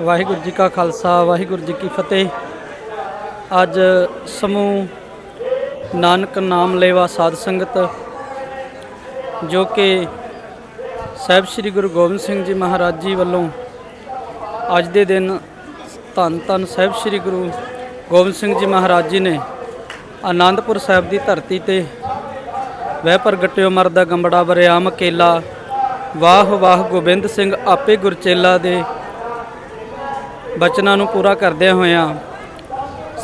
ਵਾਹਿਗੁਰੂ ਜੀ ਕਾ ਖਾਲਸਾ, ਵਾਹਿਗੁਰੂ ਜੀ ਕੀ ਫਤਿਹ। ਅੱਜ ਸਮੂਹ ਨਾਨਕ ਨਾਮ ਲੇਵਾ ਸਾਧ ਸੰਗਤ, ਜੋ ਕਿ ਸਾਹਿਬ ਸ੍ਰੀ ਗੁਰੂ ਗੋਬਿੰਦ ਸਿੰਘ ਜੀ ਮਹਾਰਾਜ ਜੀ ਵੱਲੋਂ ਅੱਜ ਦੇ ਦਿਨ ਧੰਨ ਧੰਨ ਸਾਹਿਬ ਸ੍ਰੀ ਗੁਰੂ ਗੋਬਿੰਦ ਸਿੰਘ ਜੀ ਮਹਾਰਾਜ ਜੀ ਨੇ ਆਨੰਦਪੁਰ ਸਾਹਿਬ ਦੀ ਧਰਤੀ ਤੇ ਵਹਿ ਪ੍ਰਗਟਿਓ ਮਰਦਾ ਗੰਬੜਾ ਬਰਿਆਮ ਕੇਲਾ ਵਾਹ ਵਾਹ ਗੋਬਿੰਦ ਸਿੰਘ ਆਪੇ ਗੁਰਚੇਲਾ ਦੇ ਬਚਨਾਂ ਨੂੰ ਪੂਰਾ ਕਰਦਿਆਂ ਹੋਇਆਂ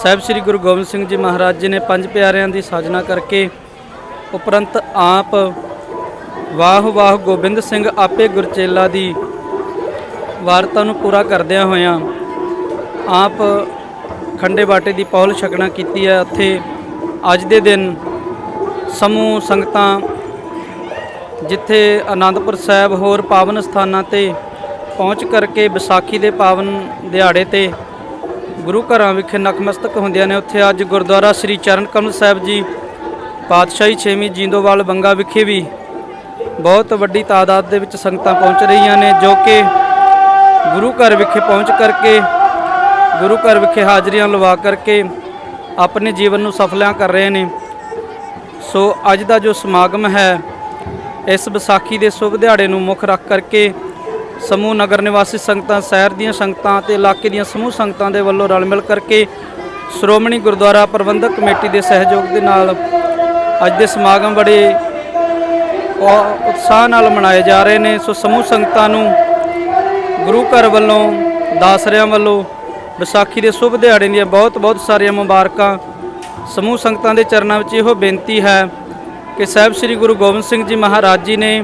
ਸਾਹਿਬ ਸ੍ਰੀ ਗੁਰੂ ਗੋਬਿੰਦ ਸਿੰਘ ਜੀ ਮਹਾਰਾਜ ਜੀ ਨੇ ਪੰਜ ਪਿਆਰਿਆਂ ਦੀ ਸਾਜਨਾ ਕਰਕੇ ਉਪਰੰਤ ਆਪ ਵਾਹ ਵਾਹ ਗੋਬਿੰਦ ਸਿੰਘ ਆਪੇ ਗੁਰਚੇਲਾ ਦੀ ਵਾਰਤਾ ਨੂੰ ਪੂਰਾ ਕਰਦਿਆਂ ਹੋਇਆਂ ਆਪ ਖੰਡੇ ਬਾਟੇ ਦੀ ਪੌਲ ਛਕਣਾ ਕੀਤੀ ਹੈ। ਉੱਥੇ ਅੱਜ ਦੇ ਦਿਨ ਸਮੂਹ ਸੰਗਤਾਂ ਜਿੱਥੇ ਆਨੰਦਪੁਰ ਸਾਹਿਬ ਹੋਰ ਪਾਵਨ ਸਥਾਨਾਂ ਤੇ ਪਹੁੰਚ ਕਰਕੇ ਵਿਸਾਖੀ ਦੇ ਪਾਵਨ ਦਿਹਾੜੇ ਤੇ ਗੁਰੂ ਘਰਾਂ ਵਿਖੇ ਨਕਮਸਤਕ ਹੁੰਦੀਆਂ ਨੇ ਉੱਥੇ ਅੱਜ ਗੁਰਦੁਆਰਾ ਸ੍ਰੀ ਚਰਨ ਕਮਲ ਸਾਹਿਬ ਜੀ, ਪਾਤਸ਼ਾਹੀ 6ਵੀਂ ਜੀਂਦੋਵਾਲ ਬੰਗਾ ਵਿਖੇ ਵੀ ਬਹੁਤ ਵੱਡੀ ਤਾਦਾਦ ਦੇ ਵਿੱਚ ਸੰਗਤਾਂ ਪਹੁੰਚ ਰਹੀਆਂ ਨੇ, ਜੋ ਕਿ ਗੁਰੂ ਘਰ ਵਿਖੇ ਪਹੁੰਚ ਕਰਕੇ, ਗੁਰੂ ਘਰ ਵਿਖੇ ਹਾਜ਼ਰੀਆਂ ਲਵਾ ਕਰਕੇ ਆਪਣੇ ਜੀਵਨ ਨੂੰ ਸਫਲਿਆਂ ਕਰ ਰਹੇ ਨੇ। ਸੋ ਅੱਜ ਦਾ ਜੋ ਸਮਾਗਮ ਹੈ, ਇਸ ਵਿਸਾਖੀ ਦੇ ਸ਼ੁਭ ਦਿਹਾੜੇ ਨੂੰ ਮੁੱਖ ਰੱਖ ਕਰਕੇ ਸਮੂਹ ਨਗਰ ਨਿਵਾਸੀ ਸੰਗਤਾਂ, ਸ਼ਹਿਰ ਦੀਆਂ ਸੰਗਤਾਂ ਤੇ ਇਲਾਕੇ ਦੀਆਂ ਸਮੂਹ ਸੰਗਤਾਂ ਦੇ ਵੱਲੋਂ ਰਲ ਮਿਲ ਕਰਕੇ ਸ਼੍ਰੋਮਣੀ ਗੁਰਦੁਆਰਾ ਪ੍ਰਬੰਧਕ ਕਮੇਟੀ ਦੇ ਸਹਿਯੋਗ ਦੇ ਨਾਲ ਅੱਜ ਦੇ ਸਮਾਗਮ ਬੜੇ ਉ- ਉਤਸ਼ਾਹ ਨਾਲ ਮਨਾਏ ਜਾ ਰਹੇ ਨੇ। ਸੋ ਸਮੂਹ ਸੰਗਤਾਂ ਨੂੰ ਗੁਰੂ ਘਰ ਵੱਲੋਂ, ਦਾਸਰਿਆਂ ਵੱਲੋਂ, ਵਿਸਾਖੀ ਦੇ ਸ਼ੁਭ ਦਿਹਾੜੇ ਦੀਆਂ ਬਹੁਤ ਬਹੁਤ ਸਾਰੀਆਂ ਮੁਬਾਰਕਾਂ ਸਮੂਹ ਸੰਗਤਾਂ ਦੇ ਚਰਨਾਂ ਵਿੱਚ ਇਹੋ ਬੇਨਤੀ ਹੈ ਕਿ ਸਾਹਿਬ ਸ੍ਰੀ ਗੁਰੂ ਗੋਬਿੰਦ ਸਿੰਘ ਜੀ ਮਹਾਰਾਜ ਜੀ ਨੇ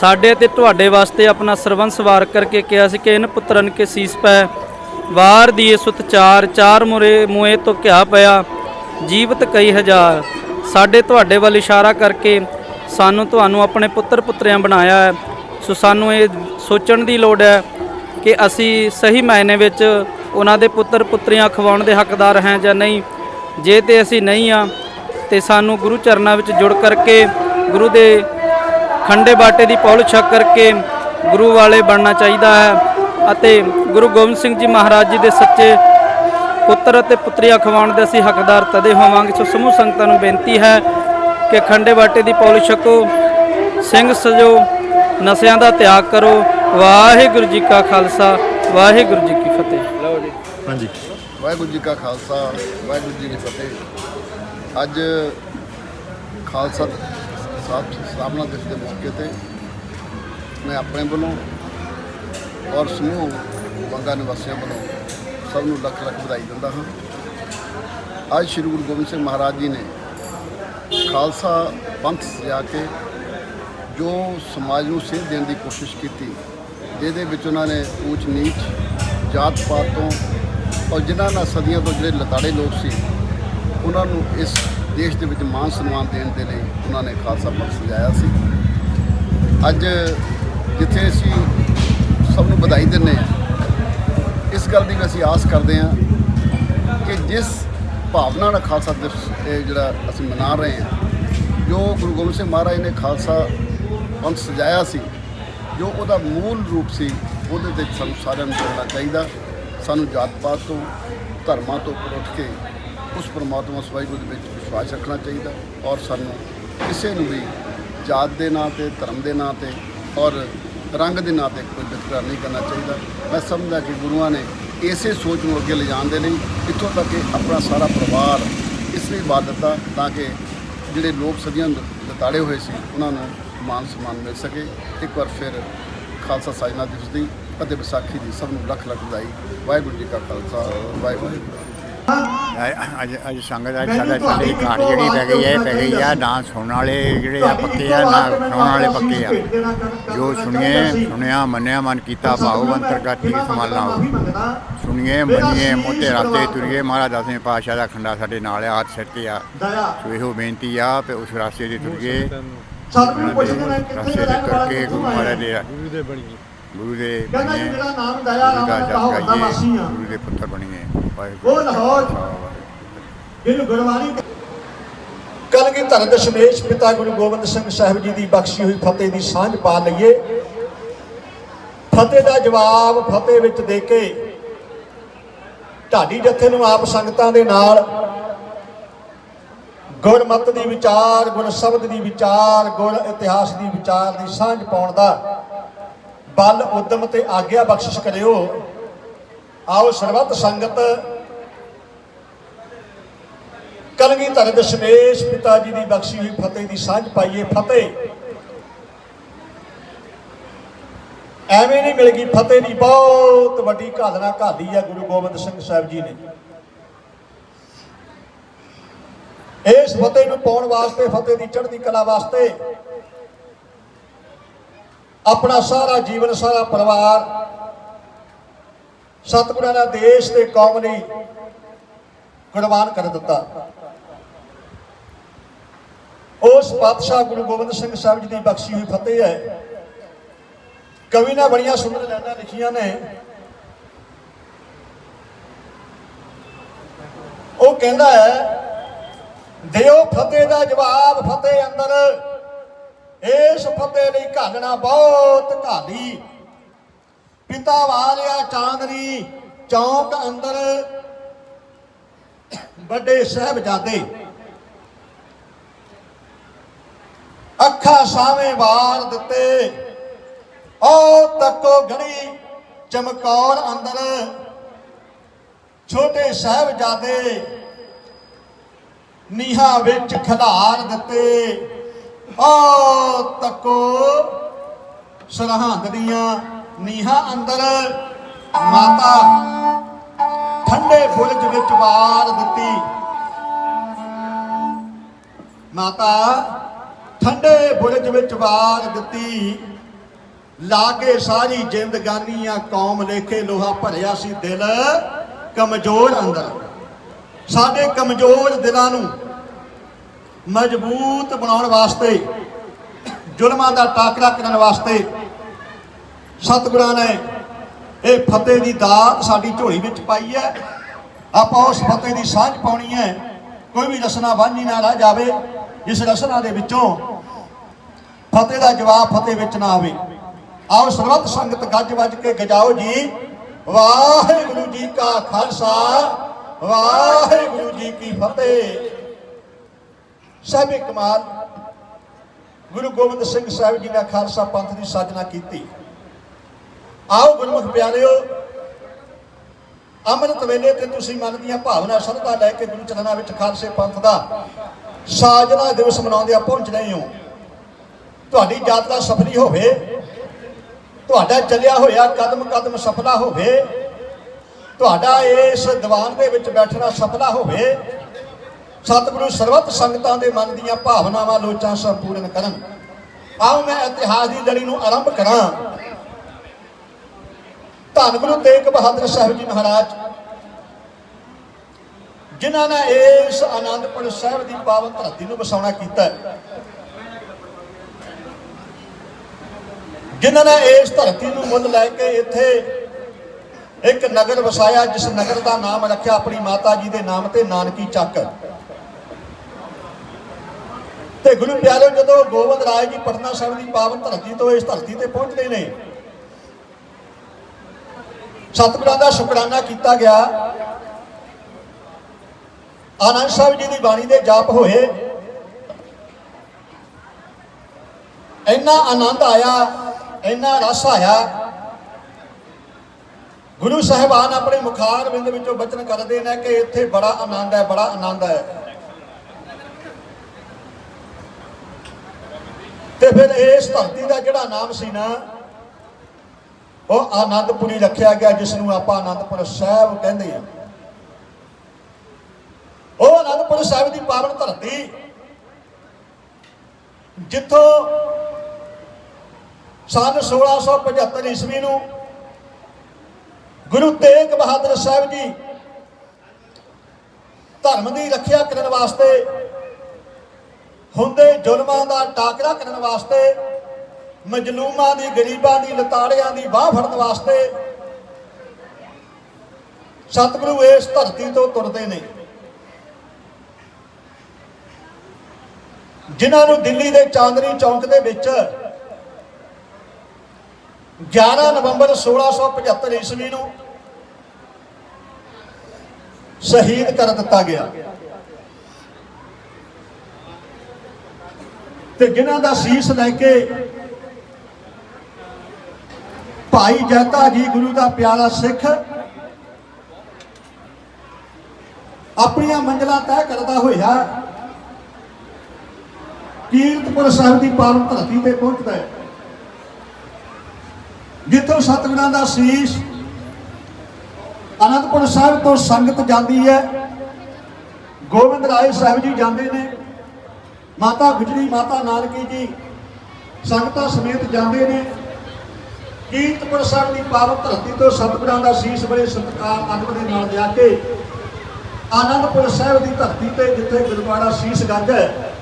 ਸਾਡੇ ਤੇ ਤੁਹਾਡੇ ਵਾਸਤੇ ਆਪਣਾ ਸਰਵੰਸ ਵਾਰ ਕਰਕੇ ਕਿਹਾ ਸੀ ਕਿ ਇਨ ਪੁੱਤਰਨ ਕੇ ਸੀਸ ਪੈ, ਵਾਰ ਦੀਏ ਸੁਤ ਚਾਰ ਚਾਰ ਮੁਰੇ ਮੂਏ ਤੋਂ ਘਿਆ ਪਿਆ, ਜੀਵਤ ਕਈ ਹਜ਼ਾਰ। ਸਾਡੇ ਤੁਹਾਡੇ ਵੱਲ ਇਸ਼ਾਰਾ ਕਰਕੇ ਸਾਨੂੰ ਤੁਹਾਨੂੰ ਆਪਣੇ ਪੁੱਤਰ ਪੁੱਤਰਿਆਂ ਬਣਾਇਆ ਹੈ। ਸੋ ਸਾਨੂੰ ਇਹ ਸੋਚਣ ਦੀ ਲੋੜ ਹੈ ਕਿ ਅਸੀਂ ਸਹੀ ਮਾਇਨੇ ਵਿੱਚ ਉਹਨਾਂ ਦੇ ਪੁੱਤਰ ਪੁੱਤਰੀਆਂ ਖਵਾਉਣ ਦੇ ਹੱਕਦਾਰ ਹਾਂ ਜਾਂ ਨਹੀਂ। ਜੇ ਤੇ ਅਸੀਂ ਨਹੀਂ ਆ ਤੇ ਸਾਨੂੰ ਗੁਰੂ ਚਰਨਾਂ ਵਿੱਚ ਜੁੜ ਕਰਕੇ ਗੁਰੂ ਦੇ ਖੰਡੇ ਬਾਟੇ ਦੀ ਪੌਲ ਛਕ ਕਰਕੇ ਗੁਰੂ ਵਾਲੇ ਬਣਨਾ ਚਾਹੀਦਾ ਹੈ ਅਤੇ ਗੁਰੂ ਗੋਬਿੰਦ ਸਿੰਘ ਜੀ ਮਹਾਰਾਜ ਜੀ ਦੇ ਸੱਚੇ ਪੁੱਤਰ ਅਤੇ ਪੁੱਤਰੀਆਂ ਖਵਾਉਣ ਦੇ ਅਸੀਂ ਹੱਕਦਾਰ ਤਦੇ ਹੋਵਾਂਗੇ। ਸੋ ਸਮੂਹ ਸੰਗਤਾਂ ਨੂੰ ਬੇਨਤੀ ਹੈ ਕਿ ਖੰਡੇ ਬਾਟੇ ਦੀ ਪੌਲ ਛਕੋ ਸਿੰਘ ਸਜੋ ਨਸ਼ਿਆਂ ਦਾ ਤਿਆਗ ਕਰੋ। ਵਾਹਿਗੁਰੂ ਜੀ ਕਾ ਖਾਲਸਾ ਵਾਹਿਗੁਰੂ ਜੀ ਕੀ ਫਤਿਹ। ਲਓ ਜੀ। ਹਾਂਜੀ। ਵਾਹਿਗੁਰੂ ਜੀ ਕਾ ਖਾਲਸਾ ਵਾਹਿਗੁਰੂ ਜੀ ਕੀ ਫਤਿਹ। ਅੱਜ ਖਾਲਸਾ ਸਾਹਿਬ ਸਾਹਮਣਾ ਦਿਵਸ ਦੇ ਮੌਕੇ ਤੇ ਮੈਂ ਆਪਣੇ ਵੱਲੋਂ ਔਰ ਸਮੂਹ ਬੰਗਾ ਨਿਵਾਸੀਆਂ ਵੱਲੋਂ ਸਭ ਨੂੰ ਲੱਖ ਲੱਖ ਵਧਾਈ ਦਿੰਦਾ ਹਾਂ। ਅੱਜ ਸ੍ਰੀ ਗੁਰੂ ਗੋਬਿੰਦ ਸਿੰਘ ਮਹਾਰਾਜ ਜੀ ਨੇ ਖਾਲਸਾ ਪੰਥ ਸਜਾ ਕੇ ਜੋ ਸਮਾਜ ਨੂੰ ਸੇਧ ਦੇਣ ਦੀ ਕੋਸ਼ਿਸ਼ ਕੀਤੀ, ਜਿਹਦੇ ਵਿੱਚ ਉਹਨਾਂ ਨੇ ਊਚ ਨੀਚ ਜਾਤ ਪਾਤ ਤੋਂ ਔਰ ਜਿਨ੍ਹਾਂ ਨਾਲ ਸਦੀਆਂ ਤੋਂ ਜਿਹੜੇ ਲਤਾੜੇ ਲੋਕ ਸੀ, ਉਹਨਾਂ ਨੂੰ ਇਸ ਦੇਸ਼ ਦੇ ਵਿੱਚ ਮਾਨ ਸਨਮਾਨ ਦੇਣ ਦੇ ਲਈ ਉਹਨਾਂ ਨੇ ਖਾਲਸਾ ਪੰਥ ਸਜਾਇਆ ਸੀ। ਅੱਜ ਜਿੱਥੇ ਅਸੀਂ ਸਭ ਨੂੰ ਵਧਾਈ ਦਿੰਦੇ ਹਾਂ, ਇਸ ਗੱਲ ਦੀ ਵੀ ਅਸੀਂ ਆਸ ਕਰਦੇ ਹਾਂ ਕਿ ਜਿਸ ਭਾਵਨਾ ਨਾਲ ਖਾਲਸਾ ਦਿਵਸ, ਇਹ ਜਿਹੜਾ ਅਸੀਂ ਮਨਾ ਰਹੇ ਹਾਂ, ਜੋ ਗੁਰੂ ਗੋਬਿੰਦ ਸਿੰਘ ਮਹਾਰਾਜ ਨੇ ਖਾਲਸਾ ਪੰਥ ਸਜਾਇਆ ਸੀ, ਜੋ ਉਹਦਾ ਮੂਲ ਰੂਪ ਸੀ, ਉਹਦੇ ਤੇ ਸਾਨੂੰ ਸਾਰਿਆਂ ਨੂੰ ਜੁੜਨਾ ਚਾਹੀਦਾ। ਸਾਨੂੰ ਜਾਤ ਪਾਤ ਤੋਂ, ਧਰਮਾਂ ਤੋਂ ਉੱਪਰ ਉੱਠ ਕੇ ਉਸ ਪਰਮਾਤਮਾ ਸਵਾਈਗੁਰੂ ਦੇ ਵਿੱਚ ਵਿਸ਼ਵਾਸ ਰੱਖਣਾ ਚਾਹੀਦਾ ਔਰ ਸਾਨੂੰ ਕਿਸੇ ਨੂੰ ਵੀ ਜਾਤ ਦੇ ਨਾਂ ਤੇ, ਧਰਮ ਦੇ ਨਾਂ ਤੇ ਔਰ ਰੰਗ ਦੇ ਨਾਂ ਤੇ ਕੋਈ ਵਿਤਕਰਾ ਨਹੀਂ ਕਰਨਾ ਚਾਹੀਦਾ। ਮੈਂ ਸਮਝਦਾ ਕਿ ਗੁਰੂਆਂ ਨੇ ਇਸੇ ਸੋਚ ਨੂੰ ਅੱਗੇ ਲਿਜਾਣ ਦੇ ਲਈ ਇੱਥੋਂ ਤੱਕ ਕਿ ਆਪਣਾ ਸਾਰਾ ਪਰਿਵਾਰ ਇਸ ਲਈ ਬਾਤ ਦਿੱਤਾ ਤਾਂ ਕਿ ਜਿਹੜੇ ਲੋਕ ਸਦੀਆਂ ਲਤਾੜੇ ਹੋਏ ਸੀ, ਉਹਨਾਂ ਨੂੰ ਮਾਨ ਸਨਮਾਨ ਮਿਲ ਸਕੇ। ਇੱਕ ਵਾਰ ਫਿਰ ਖਾਲਸਾ ਸਾਜਨਾ ਦਿਵਸ ਦੀ ਅਤੇ ਵਿਸਾਖੀ ਦੀ ਸਭ ਨੂੰ ਲੱਖ ਲੱਖ ਵਧਾਈ। ਵਾਹਿਗੁਰੂ ਜੀ ਕਾ ਖਾਲਸਾ, ਵਾਹਿਗੁਰੂ ਜੀ ਅੱਜ ਅੱਜ- ਸੰਗਤ ਅੱਜ ਸਾਡਾ ਸਾਡੀ ਘਾਟ ਜਿਹੜੀ ਪੈ ਗਈ ਹੈ ਪੈ ਗਈ ਆ ਨਾ ਸੁਣਨ ਵਾਲੇ ਜਿਹੜੇ ਆ ਪੱਕੇ ਆ ਨਾ ਸੁਣਨ ਵਾਲੇ ਪੱਕੇ ਆ। ਜੋ ਸੁਣੀਏ ਸੁਣਿਆ ਮੰਨਿਆ ਮਨ ਕੀਤਾ ਭਾਉ ਅੰਤਰਗਤ ਹੀ ਸੰਭਾਲਣਾ ਹੋ ਸੁਣੀਏ ਮੰਨੀਏ ਮੋਟੇ ਰਾਤੇ ਤੁਰੀਏ ਮਹਾਰਾਜ ਦਸਵੇਂ ਪਾਤਸ਼ਾਹ ਦਾ ਖੰਡਾ ਸਾਡੇ ਨਾਲ ਆ ਹੱਥ ਸਿਰ ਤੇ ਆ। ਸੋ ਇਹੋ ਬੇਨਤੀ ਆ ਕਿ ਉਸ ਰਾਸਤੇ ਤੇ ਤੁਰੀਏ। ਸਤਿਗੁਰੂ ਪੁੱਛਦੇ ਨੇ ਕਿੱਥੇ ਰਾਸਤੇ ਤੇ ਰਹਿ ਤੁਰ ਕੇ ਗੁਰੂ ਮਹਾਰਾਜ ਦੇ ਗੁਰੂ ਦੇ ਬਣੀਏ। ਗੁਰੂ ਦੇ ਕਹਿੰਦਾ ਜੀ ਬਣੀਏ। ਮੇਰਾ ਨਾਮ ਦਇਆ ਗੁਰੂ ਦਾ ਰਾਮ ਦਾ ਹੁੰਦਾ ਗਾਈਏ ਵਾਸੀ ਆ। ਗੁਰੂ ਦੇ ਪੁੱਤਰ ਬਣੀਏ। ਉਹ ਲਾਹੌਰ। ਜਿਹਨੂੰ ਗੁਰਬਾਣੀ ਕਲਗੀ ਧਰ ਦਸ਼ਮੇਸ਼ ਪਿਤਾ ਗੁਰੂ ਗੋਬਿੰਦ ਸਿੰਘ ਸਾਹਿਬ ਜੀ ਦੀ ਬਖਸ਼ੀ ਹੋਈ ਫਤਿਹ ਦੀ ਸਾਂਝ ਪਾ ਲਈਏ। ਫਤਿਹ ਦਾ ਜਵਾਬ ਫਤਿਹ ਵਿੱਚ ਦੇ ਕੇ ਢਾਡੀ ਜਥੇ ਨੂੰ ਆਪ ਸੰਗਤਾਂ ਦੇ ਨਾਲ ਗੁਰਮਤ ਦੀ ਵਿਚਾਰ, ਗੁਰ ਸ਼ਬਦ ਦੀ ਵਿਚਾਰ, ਗੁਰ ਇਤਿਹਾਸ ਦੀ ਵਿਚਾਰ ਦੀ ਸਾਂਝ ਪਾਉਣ ਦਾ ਬਲ, ਉਦਮ ਤੇ ਆਗਿਆ ਬਖਸ਼ਿਸ਼ ਕਰਿਓ। ਆਓ ਸਰਬੱਤ ਸੰਗਤ ਕਲਗੀਧਰ ਦਸ਼ਮੇਸ਼ ਪਿਤਾ ਜੀ ਦੀ ਬਖਸ਼ੀ ਹੋਈ ਫਤਿਹ ਦੀ ਸਾਂਝ ਪਾਈਏ ਫਤਿਹ। ਐਵੇਂ ਨਹੀਂ ਮਿਲ ਗਈ ਫਤਿਹ ਦੀ ਬਹੁਤ ਵੱਡੀ ਘਾਲਣਾ ਘਾਲੀ ਆ ਗੁਰੂ ਗੋਬਿੰਦ ਸਿੰਘ ਸਾਹਿਬ ਜੀ ਨੇ। ਇਸ ਫਤਿਹ ਨੂੰ ਪਾਉਣ ਵਾਸਤੇ, ਫਤਿਹ ਦੀ ਚੜ੍ਹਦੀ ਕਲਾ ਵਾਸਤੇ ਆਪਣਾ ਸਾਰਾ ਜੀਵਨ, ਸਾਰਾ ਪਰਿਵਾਰ ਸਤਿਗੁਰਾਂ ਦਾ ਦੇਸ਼ ਤੇ ਕੌਮ ਲਈ ਕੁਰਬਾਨ ਕਰ ਦਿੱਤਾ। ਉਸ ਪਾਤਸ਼ਾਹ ਗੁਰੂ ਗੋਬਿੰਦ ਸਿੰਘ ਸਾਹਿਬ ਜੀ ਦੀ ਬਖਸ਼ੀ ਹੋਈ ਫਤਿਹ ਹੈ। ਕਵੀ ਨੇ ਬੜੀਆਂ ਸੁੰਦਰ ਲਾਈਨਾਂ ਲਿਖੀਆਂ ਨੇ। ਉਹ ਕਹਿੰਦਾ ਹੈ, ਦਿਓ ਫਤਿਹ ਦਾ ਜਵਾਬ ਫਤਿਹ ਅੰਦਰ। ਇਸ ਫਤਿਹ ਲਈ ਘਾਲਣਾ ਬਹੁਤ ਘਾਲੀ। ਪਿਤਾ ਵਾਰਿਆ ਚਾਂਦਨੀ ਚੌਂਕ ਅੰਦਰ। ਵੱਡੇ ਸਾਹਿਬਜ਼ਾਦੇ ਅੱਖਾਂ ਸਾਵੇਂ ਵਾਰ ਦਿੱਤੇ। ਓ ਤੱਕੋ ਘੜੀ ਚਮਕੌਰ ਅੰਦਰ। ਛੋਟੇ ਸਾਹਿਬਜ਼ਾਦੇ ਨੀਹਾਂ ਵਿੱਚ ਖਿਲਾਰ ਦਿੱਤੇ। ਓ ਤੱਕੋ ਸਰਹੰਦ ਦੀਆਂ ਨੀਹਾਂ ਅੰਦਰ। ਮਾਤਾ ਠੰਡੇ ਬੁਰਜ ਵਿੱਚ ਵਾਰ ਦਿੱਤੀ। ਮਾਤਾ ਠੰਡੇ ਬੁਰਜ ਵਿੱਚ ਵਾਰ ਦਿੱਤੀ। ਲਾਗੇ ਸਾਰੀ ਜ਼ਿੰਦਗਾਨੀਆਂ ਕੌਮ ਲੇਖੇ ਲੋਹਾ ਭਰਿਆ ਸੀ ਦਿਲ। ਕਮਜ਼ੋਰ ਅੰਦਰ। ਸਾਡੇ ਕਮਜ਼ੋਰ ਦਿਲਾਂ ਨੂੰ ਮਜ਼ਬੂਤ ਬਣਾਉਣ ਵਾਸਤੇ, ਜ਼ੁਲਮਾਂ ਦਾ ਟਾਕਰਾ ਕਰਨ ਵਾਸਤੇ ਸਤਿਗੁਰਾਂ ਨੇ ਇਹ ਫਤਿਹ ਦੀ ਦਾਤ ਸਾਡੀ ਝੋਲੀ ਵਿੱਚ ਪਾਈ ਹੈ। ਆਪਾਂ ਉਸ ਫਤਿਹ ਦੀ ਸਾਂਝ ਪਾਉਣੀ ਹੈ। ਕੋਈ ਵੀ ਰਸਨਾ ਵਾਂਝੀ ਨਾ ਰਹਿ ਜਾਵੇ ਇਸ ਰਸਨਾ ਦੇ ਵਿੱਚੋਂ ਫਤਿਹ ਦਾ ਜਵਾਬ ਫਤਿਹ ਵਿੱਚ ਨਾ ਆਵੇ। ਆਓ ਸਰਬੱਤ ਸੰਗਤ ਗੱਜ ਵੱਜ ਕੇ ਗਜਾਓ ਜੀ। ਵਾਹਿਗੁਰੂ ਜੀ ਕਾ ਖਾਲਸਾ, ਵਾਹਿਗੁਰੂ ਜੀ ਕੀ ਫਤਿਹ। ਸਾਹਿਬੇ ਕਮਾਲ, ਗੁਰੂ ਗੋਬਿੰਦ ਸਿੰਘ ਸਾਹਿਬ ਜੀ ਨੇ ਖਾਲਸਾ ਪੰਥ ਦੀ ਸਾਜਨਾ ਕੀਤੀ। ਆਓ ਗੁਰਮੁਖ ਪਿਆਰਿਓ, ਅੰਮ੍ਰਿਤ ਵੇਲੇ ਤੇ ਤੁਸੀਂ ਮਨ ਦੀਆਂ ਭਾਵਨਾ, ਸ਼ਰਧਾ ਲੈ ਕੇ ਗੁਰੂ ਚਰਨਾਂ ਵਿੱਚ ਖਾਲਸੇ ਪੰਥ ਦਾ ਸਾਜਨਾ ਦਿਵਸ ਮਨਾਉਂਦੇ ਆ ਪਹੁੰਚ ਰਹੇ ਹੋ। ਤੁਹਾਡੀ ਯਾਤਰਾ ਸਫਲੀ ਹੋਵੇ, ਤੁਹਾਡਾ ਚੱਲਿਆ ਹੋਇਆ ਕਦਮ ਕਦਮ ਸਫਲਾ ਹੋਵੇ, ਤੁਹਾਡਾ ਇਸ ਦੀਵਾਨ ਦੇ ਵਿੱਚ ਬੈਠਣਾ ਸਫਲਾ ਹੋਵੇ, ਸਤਿਗੁਰੂ ਸਰਬੱਤ ਸੰਗਤਾਂ ਦੇ ਮਨ ਦੀਆਂ ਭਾਵਨਾਵਾਂ ਲੋਚਾਂ ਸੰਪੂਰਨ ਕਰਨ ਆਓ ਮੈਂ ਇਤਿਹਾਸ ਦੀ ਲੜੀ ਨੂੰ ਆਰੰਭ ਕਰਾਂ ਧੰਨ ਗੁਰੂ ਤੇਗ ਬਹਾਦਰ ਸਾਹਿਬ ਜੀ ਮਹਾਰਾਜ, ਜਿਨ੍ਹਾਂ ਨੇ ਇਸ ਆਨੰਦਪੁਰ ਸਾਹਿਬ ਦੀ ਪਾਵਨ ਧਰਤੀ ਨੂੰ ਵਸਾਉਣਾ ਕੀਤਾ ਹੈ। ਜਿਨ੍ਹਾਂ ਨੇ ਇਸ ਧਰਤੀ ਨੂੰ ਮੁੱਲ ਲੈ ਕੇ ਇੱਥੇ ਇੱਕ ਨਗਰ ਵਸਾਇਆ, ਜਿਸ ਨਗਰ ਦਾ ਨਾਮ ਰੱਖਿਆ ਆਪਣੀ ਮਾਤਾ ਜੀ ਦੇ ਨਾਮ ਤੇ ਨਾਨਕੀ ਚੱਕ। ਤੇ ਗੁਰੂ ਪਿਆਰਿਓ ਜਦੋਂ ਗੋਬਿੰਦ ਰਾਏ ਜੀ ਪਟਨਾ ਸਾਹਿਬ ਦੀ ਪਾਵਨ ਧਰਤੀ ਤੋਂ ਇਸ ਧਰਤੀ ਤੇ ਪਹੁੰਚਦੇ ਨੇ, ਸਤਿਗੁਰਾਂ ਦਾ ਸ਼ੁਕਰਾਨਾ ਕੀਤਾ ਗਿਆ। ਆਨੰਦ ਸਾਹਿਬ ਜੀ ਦੀ ਬਾਣੀ ਦੇ ਜਾਪ ਹੋਏ। ਇੰਨਾ ਆਨੰਦ ਆਇਆ ਇੰਨਾ ਰਸ ਆਇਆ। ਗੁਰੂ ਸਾਹਿਬਾਨ ਆਪਣੇ ਮੁਖਾਰ ਬਿੰਦ ਵਿੱਚੋਂ ਬਚਨ ਕਰਦੇ ਨੇ ਕਿ ਇੱਥੇ ਬੜਾ ਆਨੰਦ ਹੈ, ਬੜਾ ਆਨੰਦ ਹੈ। ਤੇ ਫਿਰ ਇਸ ਧਰਤੀ ਦਾ ਜਿਹੜਾ ਨਾਮ ਸੀ ਨਾ, ਉਹ ਆਨੰਦਪੁਰੀ ਰੱਖਿਆ ਗਿਆ ਜਿਸ ਨੂੰ ਆਪਾਂ ਆਨੰਦਪੁਰ ਸਾਹਿਬ ਕਹਿੰਦੇ ਆ ਉਹ ਆਨੰਦਪੁਰ ਸਾਹਿਬ ਦੀ ਪਾਵਨ ਧਰਤੀ ਜਿੱਥੋਂ ਸਨ 1675 ਈਸਵੀ ਨੂੰ ਗੁਰੂ ਤੇਗ ਬਹਾਦਰ ਸਾਹਿਬ ਜੀ ਧਰਮ ਦੀ ਰੱਖਿਆ ਕਰਨ ਵਾਸਤੇ ਹੁੰਦੇ ਜ਼ੁਲਮਾਂ ਦਾ ਟਾਕਰਾ ਕਰਨ ਵਾਸਤੇ, ਮਜਲੂਮਾਂ ਦੀ, ਗਰੀਬਾਂ ਦੀ, ਲਤਾੜਿਆਂ ਦੀ ਬਾਹ ਫੜਨ ਵਾਸਤੇ ਸਤਿਗੁਰੂ ਇਸ ਧਰਤੀ ਤੋਂ ਤੁਰਦੇ ਨੇ। ਜਿਨ੍ਹਾਂ ਨੂੰ ਦਿੱਲੀ ਦੇ ਚਾਂਦਨੀ ਚੌਂਕ ਦੇ ਵਿੱਚ 11 ਨਵੰਬਰ 1675 ਈਸਵੀ ਨੂੰ ਸ਼ਹੀਦ ਕਰ ਦਿੱਤਾ ਗਿਆ। ਤੇ ਜਿਨ੍ਹਾਂ ਦਾ ਸੀਸ ਲੈ ਕੇ ਭਾਈ ਜੈਤਾ ਜੀ, ਗੁਰੂ ਦਾ ਪਿਆਰਾ ਸਿੱਖ ਆਪਣੀਆਂ ਮੰਜ਼ਲਾਂ ਤੈਅ ਕਰਦਾ ਹੋਇਆ ਕੀਰਤਪੁਰ ਸਾਹਿਬ ਦੀ ਪਾਵਨ ਧਰਤੀ ਤੇ ਪਹੁੰਚਦਾ ਹੈ। ਜਿੱਥੋਂ ਸਤਿਗੁਰਾਂ ਦਾ ਸੀਸ ਅਨੰਦਪੁਰ ਸਾਹਿਬ ਤੋਂ ਸੰਗਤ ਜਾਂਦੀ ਹੈ, ਗੋਬਿੰਦ ਰਾਏ ਸਾਹਿਬ ਜੀ ਜਾਂਦੇ ਨੇ, ਮਾਤਾ ਗੁਜਰੀ ਮਾਤਾ ਨਾਨਕੀ ਜੀ ਸੰਗਤਾਂ ਸਮੇਤ ਜਾਂਦੇ ਨੇ। ਕੀਰਤਪੁਰ ਸਾਹਿਬ ਦੀ ਪਾਵਨ ਧਰਤੀ ਤੋਂ ਸਤਿਗੁਰਾਂ ਦਾ ਸੀਸ ਬੜੇ ਸਤਿਕਾਰ ਅਦਬ ਦੇ ਨਾਲ ਲਿਆ ਕੇ ਆਨੰਦਪੁਰ ਸਾਹਿਬ ਦੀ ਧਰਤੀ ਤੇ ਜਿੱਥੇ ਗੁਰਦੁਆਰਾ ਸੀਸ ਗੰਜ ਹੈ,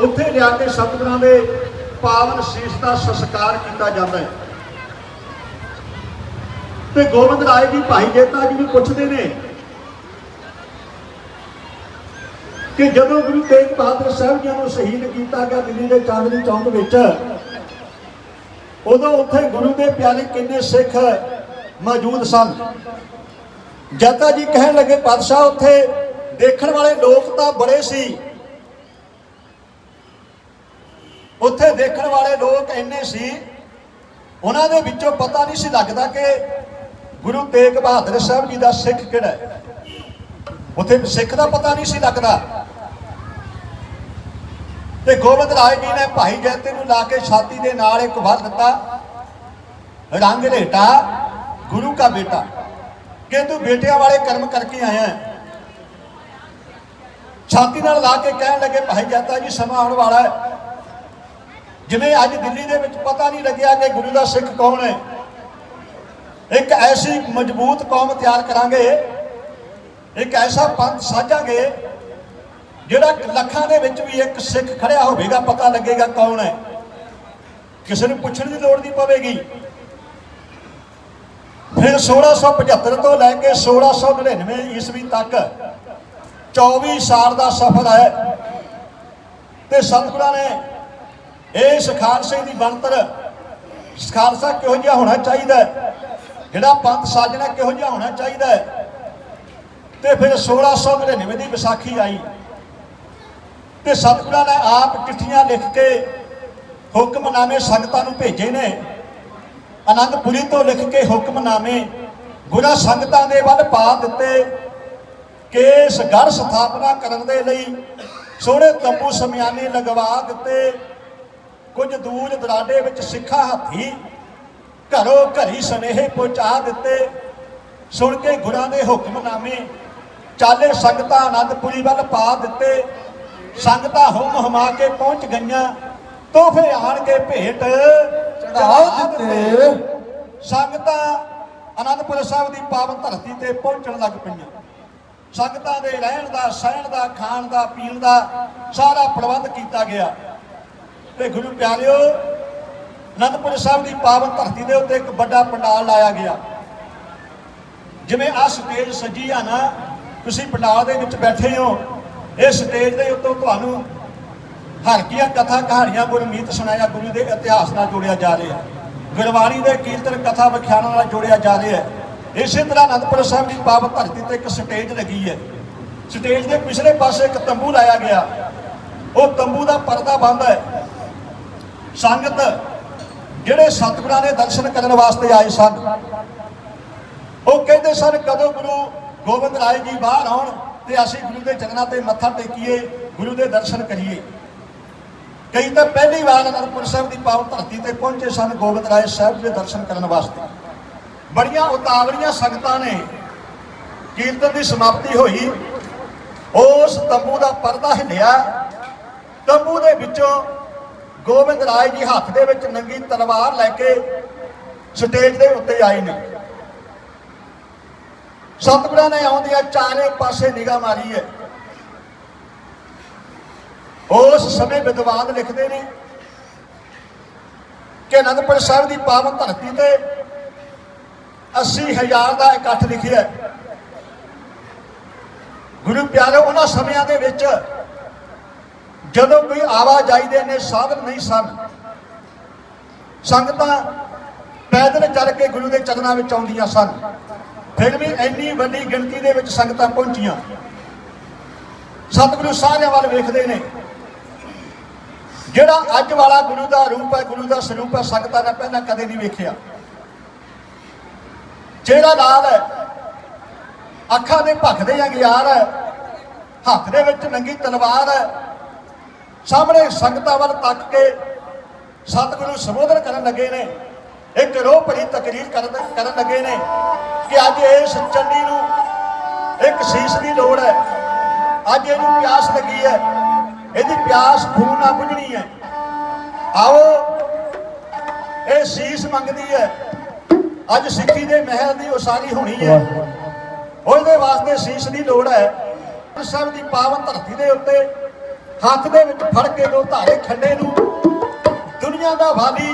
ਉੱਥੇ ਲਿਆ ਕੇ ਸਤਿਗੁਰਾਂ ਦੇ ਪਾਵਨ ਸੀਸ ਦਾ ਸੰਸਕਾਰ ਕੀਤਾ ਜਾਂਦਾ ਹੈ। ਤੇ ਗੋਬਿੰਦ ਰਾਏ ਜੀ ਭਾਈ ਜੇਤਾ ਜੀ ਨੂੰ ਪੁੱਛਦੇ ਨੇ ਕਿ ਜਦੋਂ ਗੁਰੂ ਤੇਗ ਬਹਾਦਰ ਸਾਹਿਬ ਜੀ ਨੂੰ ਸ਼ਹੀਦ ਕੀਤਾ ਗਿਆ ਦਿੱਲੀ ਦੇ ਚਾਂਦਨੀ ਚੌਂਕ ਵਿੱਚ, ਉਦੋਂ ਉੱਥੇ ਗੁਰੂ ਦੇ ਪਿਆਰੇ ਕਿੰਨੇ ਸਿੱਖ ਮੌਜੂਦ ਸਨ। ਜੱਤਾ ਜੀ ਕਹਿਣ ਲੱਗੇ, ਪਾਤਸ਼ਾਹ, ਉੱਥੇ ਦੇਖਣ ਵਾਲੇ ਲੋਕ ਤਾਂ ਬੜੇ ਸੀ। ਉੱਥੇ ਦੇਖਣ ਵਾਲੇ ਲੋਕ ਇੰਨੇ ਸੀ। ਉਹਨਾਂ ਦੇ ਵਿੱਚੋਂ ਪਤਾ ਨਹੀਂ ਸੀ ਲੱਗਦਾ ਕਿ ਗੁਰੂ ਤੇਗ ਬਹਾਦਰ ਸਾਹਿਬ ਜੀ ਦਾ ਸਿੱਖ ਕਿਹੜਾ ਹੈ? ਉੱਥੇ ਸਿੱਖ ਦਾ ਪਤਾ ਨਹੀਂ ਸੀ ਲੱਗਦਾ। ਤੇ ਗੋਬਿੰਦ ਰਾਏ ਜੀ ਨੇ ਭਾਈ ਜੈਤੇ ਨੂੰ ਲਾ ਕੇ ਛਾਤੀ ਦੇ ਨਾਲ ਇੱਕ ਵਾਰ ਦਿੱਤਾ। ਰੰਗ ਲੇਟਾ, ਗੁਰੂ ਦਾ ਬੇਟਾ। ਕਿ ਤੂੰ ਬੇਟਿਆਂ ਵਾਲੇ ਕਰਮ ਕਰਕੇ ਆਇਆ ਛਾਤੀ ਨਾਲ ਲਾ ਕੇ ਕਹਿਣ ਲੱਗੇ, ਭਾਈ ਜੈਤਾ ਜੀ, ਸਮਾਂ ਆਉਣ ਵਾਲਾ ਹੈ। ਜਿਵੇਂ ਅੱਜ ਦਿੱਲੀ ਦੇ ਵਿੱਚ ਪਤਾ ਨਹੀਂ ਲੱਗਿਆ ਕਿ ਗੁਰੂ ਦਾ ਸਿੱਖ ਕੌਣ ਹੈ। ਇੱਕ ਐਸੀ ਮਜ਼ਬੂਤ ਕੌਮ ਤਿਆਰ ਕਰਾਂਗੇ, ਇੱਕ ਐਸਾ ਪੰਥ ਸਾਜਾਂਗੇ, ਜਿਹੜਾ ਲੱਖਾਂ ਦੇ ਵਿੱਚ ਵੀ ਇੱਕ ਸਿੱਖ ਖੜਿਆ ਹੋਵੇਗਾ, ਪਤਾ ਲੱਗੇਗਾ ਕੌਣ ਹੈ। ਕਿਸੇ ਨੂੰ ਪੁੱਛਣ ਦੀ ਲੋੜ ਨਹੀਂ ਪਵੇਗੀ। ਫਿਰ 1675 ਤੋਂ ਲੈ ਕੇ 1699 ਈਸਵੀ ਤੱਕ 24 ਸਾਲ ਦਾ ਸਫ਼ਰ ਹੈ। ਤੇ ਸਤਿਗੁਰਾਂ ਨੇ ਇਸ ਖਾਲਸੇ ਦੀ ਬਣਤਰ, ਖਾਲਸਾ ਕਿਹੋ ਜਿਹਾ ਹੋਣਾ ਚਾਹੀਦਾ ਜਿਹੜਾ ਪੰਥ ਸਾਜਣਾ ਕਿਹੋ ਜਿਹਾ ਹੋਣਾ ਚਾਹੀਦਾ ਹੈ? ਤੇ ਫਿਰ 1699 ਦੀ ਵਿਸਾਖੀ ਆਈ। ਤੇ ਸਤਿਗੁਰਾਂ ਨੇ ਆਪ ਚਿੱਠੀਆਂ ਲਿਖ ਕੇ ਹੁਕਮਨਾਮੇ ਸੰਗਤਾਂ ਨੂੰ ਭੇਜੇ ਨੇ। ਆਨੰਦਪੁਰੀ ਤੋਂ ਲਿਖ ਕੇ ਹੁਕਮਨਾਮੇ ਗੁਰਾਂ ਸੰਗਤਾਂ ਦੇ ਵੱਲ ਪਾ ਦਿੱਤੇ। ਕੇਸ ਇਸ ਸਥਾਪਨਾ ਕਰਨ ਦੇ ਲਈ ਸੋਹਣੇ ਤੰਬੂ ਸਮਿਆਨੇ ਲਗਵਾ ਦਿੱਤੇ। ਕੁਝ ਦੂਰ ਦਰਾਡੇ ਵਿੱਚ ਸਿੱਖਾ ਹੱਥੀ ਘਰੋਂ ਘਰੀ ਸੁਨੇਹੇ ਪਹੁੰਚਾ ਦਿੱਤੇ। ਸੁਣ ਕੇ ਗੁਰਾਂ ਦੇ ਹੁਕਮਨਾਮੇ ਚਾਲੇ ਸੰਗਤਾਂ ਆਨੰਦਪੁਰੀ ਵੱਲ ਪਾ ਦਿੱਤੇ। ਸੰਗਤਾਂ ਹੁਮ ਹਮਾ ਕੇ ਪਹੁੰਚ ਗਈਆਂ ਤੋਹਫੇ ਆਣ ਕੇ ਭੇਟ ਚੜ੍ਹਾ ਦਿੱਤੇ। ਸੰਗਤਾਂ ਆਨੰਦਪੁਰ ਸਾਹਿਬ ਦੀ ਪਾਵਨ ਧਰਤੀ ਤੇ ਪਹੁੰਚਣ ਲੱਗ ਪਈਆਂ। ਸੰਗਤਾਂ ਦੇ ਰਹਿਣ ਦਾ ਸਹਿਣ ਦਾ ਖਾਣ ਦਾ ਪੀਣ ਦਾ ਸਾਰਾ ਪ੍ਰਬੰਧ ਕੀਤਾ ਗਿਆ। ਤੇ ਗੁਰੂ ਪਿਆਰਿਓ ਅਨੰਦਪੁਰ ਸਾਹਿਬ ਦੀ ਪਾਵਨ ਧਰਤੀ ਦੇ ਉੱਤੇ ਇੱਕ ਵੱਡਾ ਪੰਡਾਲ ਲਾਇਆ ਗਿਆ। ਜਿਵੇਂ ਆ ਸਟੇਜ ਸਜੀ ਆ ਨਾ, ਤੁਸੀਂ ਪੰਡਾਲ ਦੇ ਵਿੱਚ ਬੈਠੇ ਹੋ, ਇਹ ਸਟੇਜ ਦੇ ਉੱਤੋਂ ਤੁਹਾਨੂੰ ਹਲਕੀਆਂ ਕਥਾ ਕਹਾਣੀਆਂ, ਗੁਰਮੀਤ ਸੁਣਾਇਆ, ਗੁਰੂ ਦੇ ਇਤਿਹਾਸ ਨਾਲ ਜੋੜਿਆ ਜਾ ਰਿਹਾ। ਗੁਰਬਾਣੀ ਦੇ ਕੀਰਤਨ, ਕਥਾ ਵਿਖਿਆਨਾਂ ਨਾਲ ਜੋੜਿਆ ਜਾ ਰਿਹਾ ਇਸੇ ਤਰ੍ਹਾਂ ਅਨੰਦਪੁਰ ਸਾਹਿਬ ਦੀ ਪਾਵਨ ਧਰਤੀ ਤੇ ਇੱਕ ਸਟੇਜ ਲੱਗੀ ਹੈ। ਸਟੇਜ ਦੇ ਪਿਛਲੇ ਪਾਸੇ ਇੱਕ ਤੰਬੂ ਲਾਇਆ ਗਿਆ। ਉਹ ਤੰਬੂ ਦਾ ਪਰਦਾ ਬੰਦ ਹੈ। ਸੰਗਤ ਜਿਹੜੇ ਸਤਿਗੁਰਾਂ ਦੇ ਦਰਸ਼ਨ ਕਰਨ ਵਾਸਤੇ ਆਏ ਸਨ, ਉਹ ਕਹਿੰਦੇ ਸਨ, ਕਦੋਂ ਗੁਰੂ ਗੋਬਿੰਦ ਰਾਏ ਜੀ ਬਾਹਰ ਆਉਣ ਤੇ ਅਸੀਂ ਗੁਰੂ ਦੇ ਚਰਨਾਂ ਤੇ ਮੱਥਾ ਟੇਕੀਏ, ਗੁਰੂ ਦੇ ਦਰਸ਼ਨ ਕਰੀਏ? ਕਈ ਤਾਂ ਪਹਿਲੀ ਵਾਰ ਅਨੰਦਪੁਰ ਸਾਹਿਬ ਦੀ ਪਾਵਨ ਧਰਤੀ ਤੇ ਪਹੁੰਚੇ ਸਨ ਗੋਬਿੰਦ ਰਾਏ ਸਾਹਿਬ ਦੇ ਦਰਸ਼ਨ ਕਰਨ ਵਾਸਤੇ। ਬੜੀਆਂ ਉਤਾਵਲੀਆਂ ਸੰਗਤਾਂ ਨੇ ਕੀਰਤਨ ਦੀ ਸਮਾਪਤੀ ਹੋਈ। ਉਸ ਤੰਬੂ ਦਾ ਪਰਦਾ ਹਿੱਲਿਆ। ਤੰਬੂ ਦੇ ਵਿੱਚੋਂ ਗੋਬਿੰਦ ਰਾਏ ਜੀ ਹੱਥ ਦੇ ਵਿੱਚ ਨੰਗੀ ਤਲਵਾਰ ਲੈ ਕੇ ਸਟੇਜ ਦੇ ਉੱਤੇ ਆਏ ਨੇ। ਸਤਿਗੁਰਾਂ ਨੇ ਆਉਂਦਿਆਂ ਚਾਰੇ ਪਾਸੇ ਨਿਗਾਹ ਮਾਰੀ ਹੈ। ਉਸ ਸਮੇਂ ਵਿਦਵਾਨ ਲਿਖਦੇ ਨੇ ਕਿ ਅਨੰਦਪੁਰ ਸਾਹਿਬ ਦੀ ਪਾਵਨ ਧਰਤੀ ਤੇ 80000 ਦਾ ਇਕੱਠ ਲਿਖਿਆ ਗੁਰੂ ਪਿਆਰੇ, ਉਹਨਾਂ ਸਮਿਆਂ ਦੇ ਵਿੱਚ ਜਦੋਂ ਕੋਈ ਆਵਾਜਾਈ ਦੇ ਨੇ ਸਾਧਨ ਨਹੀਂ ਸਨ। ਸੰਗਤਾਂ ਪੈਦਲ ਚੱਲ ਕੇ ਗੁਰੂ ਦੇ ਚਰਨਾਂ ਵਿੱਚ ਆਉਂਦੀਆਂ ਸਨ। ਫਿਰ ਵੀ ਇੰਨੀ ਵੱਡੀ ਗਿਣਤੀ ਦੇ ਵਿੱਚ ਸੰਗਤਾਂ ਪਹੁੰਚੀਆਂ। ਸਤਿਗੁਰੂ ਸਾਰਿਆਂ ਵੱਲ ਵੇਖਦੇ ਨੇ। ਜਿਹੜਾ ਅੱਜ ਵਾਲਾ ਗੁਰੂ ਦਾ ਰੂਪ ਹੈ, ਗੁਰੂ ਦਾ ਸਰੂਪ ਹੈ, ਸੰਗਤਾਂ ਨੇ ਪਹਿਲਾਂ ਕਦੇ ਨਹੀਂ ਵੇਖਿਆ। ਜਿਹੜਾ ਲਾਲ ਹੈ, ਅੱਖਾਂ ਦੇ ਭਖਦੇ ਅੰਗਿਆਰ ਹੈ, ਹੱਥ ਦੇ ਵਿੱਚ ਨੰਗੀ ਤਲਵਾਰ ਹੈ ਸਾਹਮਣੇ ਸੰਗਤਾਂ ਵੱਲ ਤੱਕ ਕੇ ਸਤਿਗੁਰੂ ਸੰਬੋਧਨ ਕਰਨ ਲੱਗੇ ਨੇ ਇੱਕ ਰੋਹ ਭਰੀ ਤਕਰੀਰ ਕਰਨ ਕਰਨ ਲੱਗੇ ਨੇ ਕਿ ਅੱਜ ਇਸ ਚੰਡੀ ਨੂੰ ਇੱਕ ਸੀਸ ਦੀ ਲੋੜ ਹੈ। ਅੱਜ ਇਹਨੂੰ ਪਿਆਸ ਲੱਗੀ ਹੈ। ਇਹਦੀ ਪਿਆਸ ਖੂਨ ਨਾਲ ਬੁਝਣੀ ਹੈ। ਆਓ ਇਹ ਸੀਸ ਮੰਗਦੀ ਹੈ। ਅੱਜ ਸਿੱਖੀ ਦੇ ਮਹਿਲ ਦੀ ਉਸਾਰੀ ਹੋਣੀ ਹੈ। ਉਹਦੇ ਵਾਸਤੇ ਸੀਸ ਦੀ ਲੋੜ ਹੈ। ਸਭ ਦੀ ਪਾਵਨ ਧਰਤੀ ਦੇ ਉੱਤੇ ਹੱਥ ਦੇ ਵਿੱਚ ਫੜ ਕੇ ਦੋ ਧਾਰੇ ਖੰਡੇ ਨੂੰ ਦੁਨੀਆ ਦਾ ਵਾਲੀ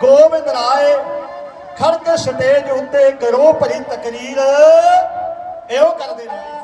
ਗੋਬਿੰਦ ਰਾਏ ਖੜ ਕੇ ਸਟੇਜ ਉੱਤੇ ਕਰੋ ਭਰੀ ਤਕਰੀਰ ਇਹੋ ਕਰਦੇ ਨੇ।